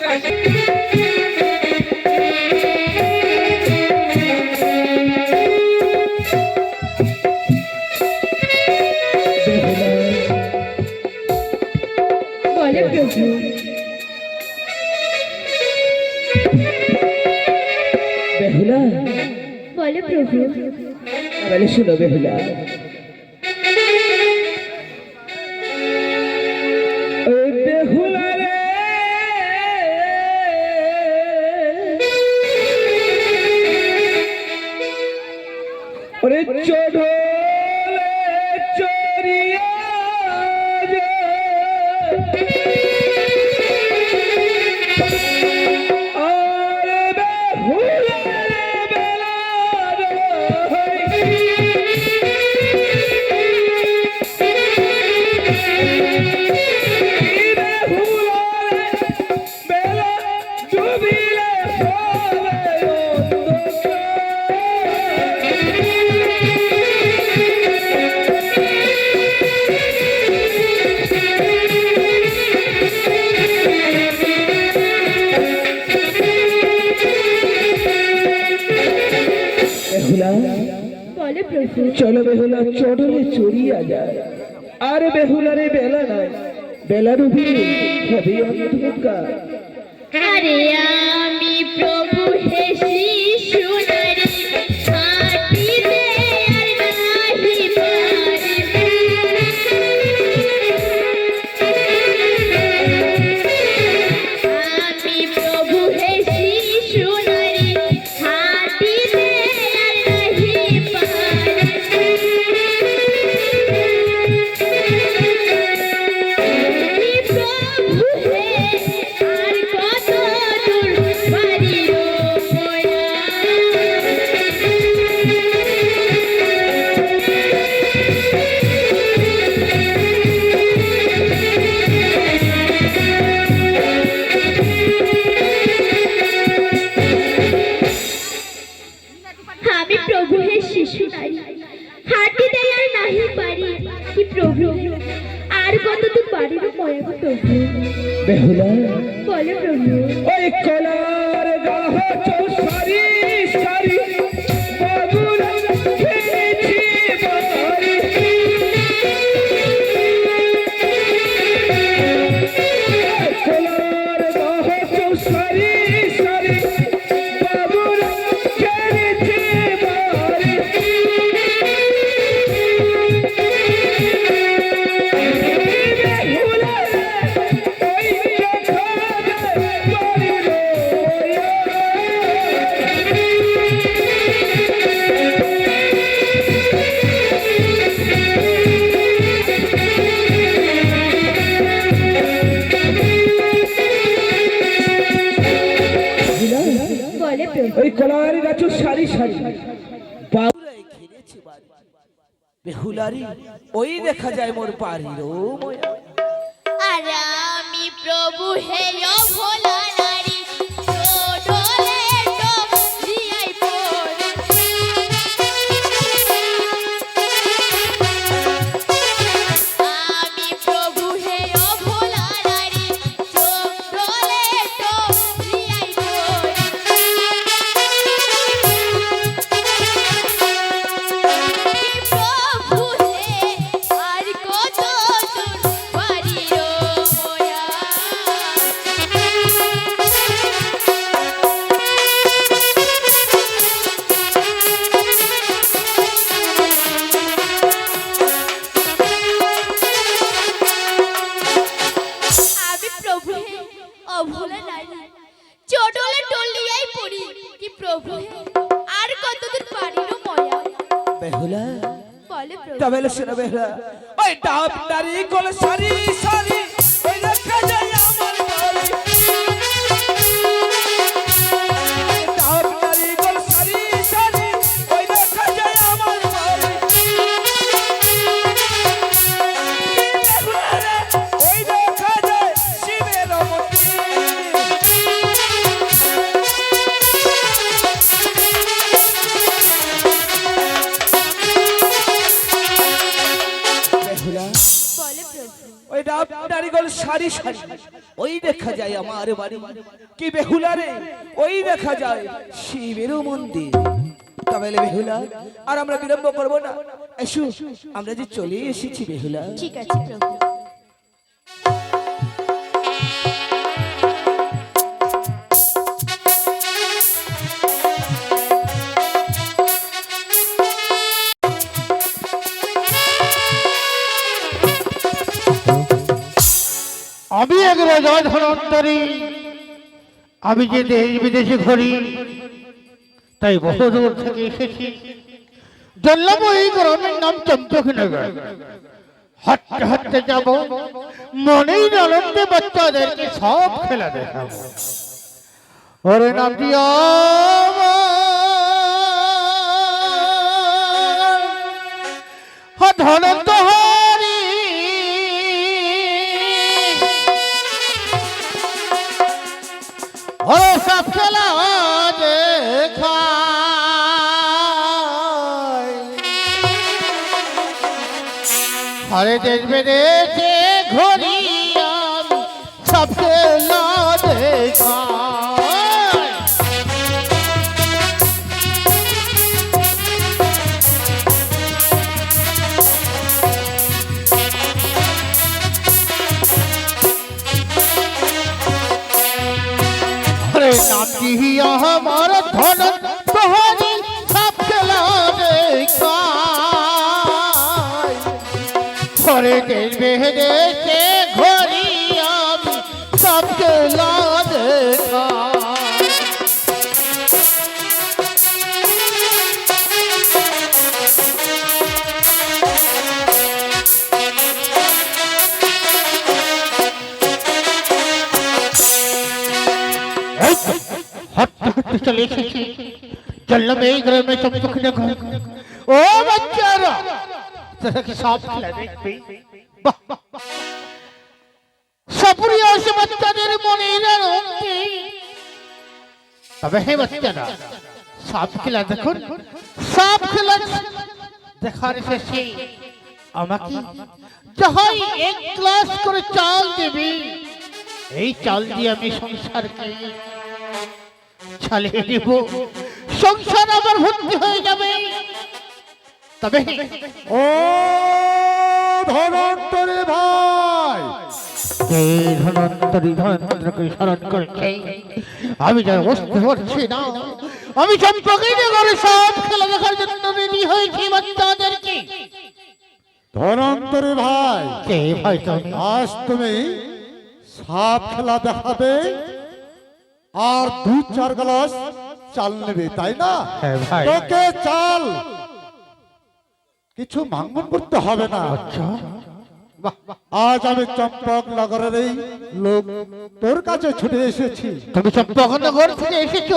বেহুলা? বলে প্রভু। বলে শুনো বেহুলা। বেহুলা চলো বেহুলা চড়লে চড়িয়া যায়। আর বেহুলারে বেলা নাই বেলা রুবি হবে অন্ধকার। আরে আমি প্রভু হে শিশু শিশু নারী হাঁটিতে আর নাহি পারি কি প্রভু? আর কত দূর বাড়ির ময়া প্রভু? বেহুলা। বলে প্রভু। ওই কলার গাহ চৌসারি সারি। বলে ওই কলারি গাছ সারি সারি। বাবুরাই খেলেছে বেহুলারি ওই দেখা যায় মোর ও আর আমি প্রভু হে ভোলা নারী প্রভু আর কতদূর পারিল ময়া? বেহুলা। বলে প্রভু। তবে শোনো বেহুলা। ওই ডাব নারী গোল সারি সারি ওই দেখা যায় ওই ডাব নারিগল সারি সারি। ওই দেখা যায় আমার বাড়ি। কি বেহুলারে ওই দেখা যায় শিবেরও মন্দির। তবে বেহুলা আর আমরা বিলম্ব করব না। এসু আমরা যে চলে এসেছি বেহুলা। ঠিক আছে আমি ধনন্তরী আমি যে দেশ বিদেশে ঘুরি, তাই বহুদূর থেকে এসেছি। এই গ্রামের নাম চম্পকনগর হাঁটতে হাঁটতে যাব, মনেই আনন্দে বাচ্চাদেরকে সব খেলা দেখাবো। ওরে নাম দিয়া ধনন্ত হরে দেশ হরে দেশ বেদেশে ঘুরি আমি সব খেলা দেখায় এই তো, হাঁটতে হাঁটতে চলে এসেছি চললাম এই গ্রামে চম্পকনগর ও বাচ্চারা তোরা কি সব খেলা দেখবে বাহ, বাহ, বাহ। সপুরি আসে বাচ্চাদের মনে তবে হে বাচ্চারা সব খেলা দেখুন সব খেলা দেখার শেষে আমাকে যাহাই এক গ্লাস করে চাল দেবে এই চাল দিয়ে আমি সংসারকে চালিয়ে দেব সংসার আবার ভর্তি হয়ে যাবে তবে ও ধনন্তরে ভাই। কে ধনন্তরী ধনন্তরকে স্মরণ করছে? আমি যেন বুঝতে পারছি না আমি চম্পকে করে সব খেলা দেখার জন্য রেডি হয়েছি বাচ্চাদেরকে ধনন্তরে ভাই কে ভাই তুমি আজ তুমি সাপ খেলা দেখাবে আর দু চার গ্লাস চাল নেবে তাই না? হ্যাঁ ভাই। তোকে চাল কিছু মাঙ্গন করতে হবে না। আচ্ছা। আজ আমি চম্পক নগরের এই লোক তোর কাছে ছুটে এসেছি। তুমি চম্পকনগর থেকে এসেছ?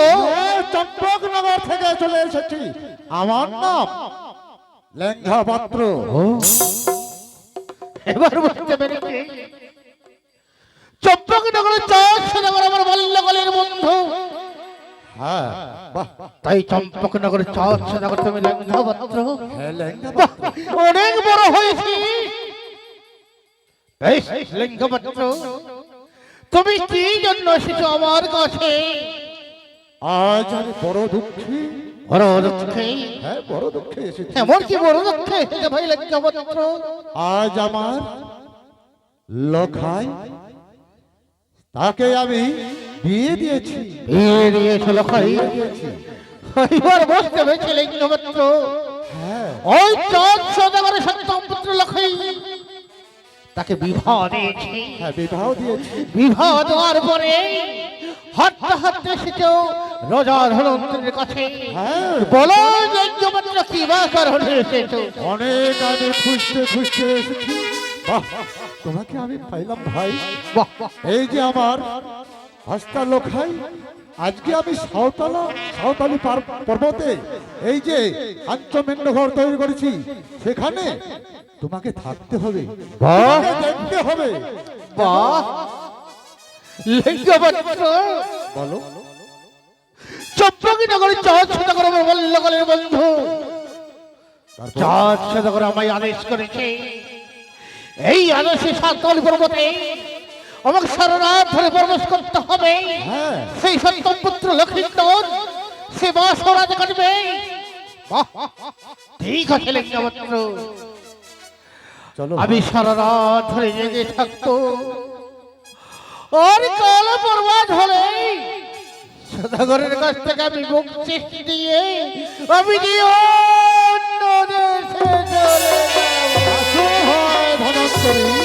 চম্পক নগর থেকে চলে এসেছি। আমার নাম লেঙ্গা পাত্র। এবার বুঝতে পেরেছি। চম্পকনগরের চাষ নগর আমার বাল্যকালের বন্ধু। হ্যাঁ বাহ। তাই চম্পকনগরের চাষ নগর তুমি হ্যাঁ লেঙ্গা বাহ, অনেক বড় হয়েছি। বেশ তুমি কি জন্য এসেছ আমার কাছে? আজ আমি বড় দুঃখী। বড় দুঃখে? হ্যাঁ বড় দুঃখে এসেছি। এমন কি বড় দুঃখে? এসেছ ভাই লিঙ্গপত্র আজ আমার লখাই। তাকে আমি বিয়ে দিয়েছি। বিয়ে দিয়েছ লখাই দিয়েছি। এবার বুঝতে পেরেছি লিঙ্গপত্র হ্যাঁ। ওই চাঁদ সদাগরের সত্যপুত্র লখাই তাকে বিবাহ দিয়েছি। হ্যাঁ বিবাহ দিয়েছি। বিবাহ দেওয়ার পরে হাঁটতে হাঁটতে এসেছ রোজা ধনন্তের কাছে। হ্যাঁ। বলো যজ্ঞপত্র কি বা কারণে এসেছ? অনেক আমি খুঁজতে খুঁজতে এসেছি। তোমাকে আমি পাইলাম ভাই। এই যে আমার হাস্তা লোখাই আজকে আমি সাঁওতাল সাঁওতালি পার- পর্বতে এই যে আঞ্চমেন্দ্র ঘর তৈরি করেছি সেখানে তোমাকে থাকতে হবে। দেখতে হবে। বলো। নগরে চাঁদ বাল্যকালের বন্ধু। আমায় আদেশ করেছে। এই আদেশে সাঁওতালি পর্বতে আমাকে সারারাত ধরে বরবাস করতে হবে। হ্যাঁ। সেই সত্যপুত্র লক্ষিন্দর সে বাস করাতে কাটবে ঠিক আছে লিঙ্গপত্র আমি সারারাত ধরে জেগে থাকতো আর কাল বরবাদ হলে সদাগরের কাছ থেকে আমি মুখ মুক্তি দিয়ে আমি দিয়ে অন্য দেশে চলে ধনন্তরী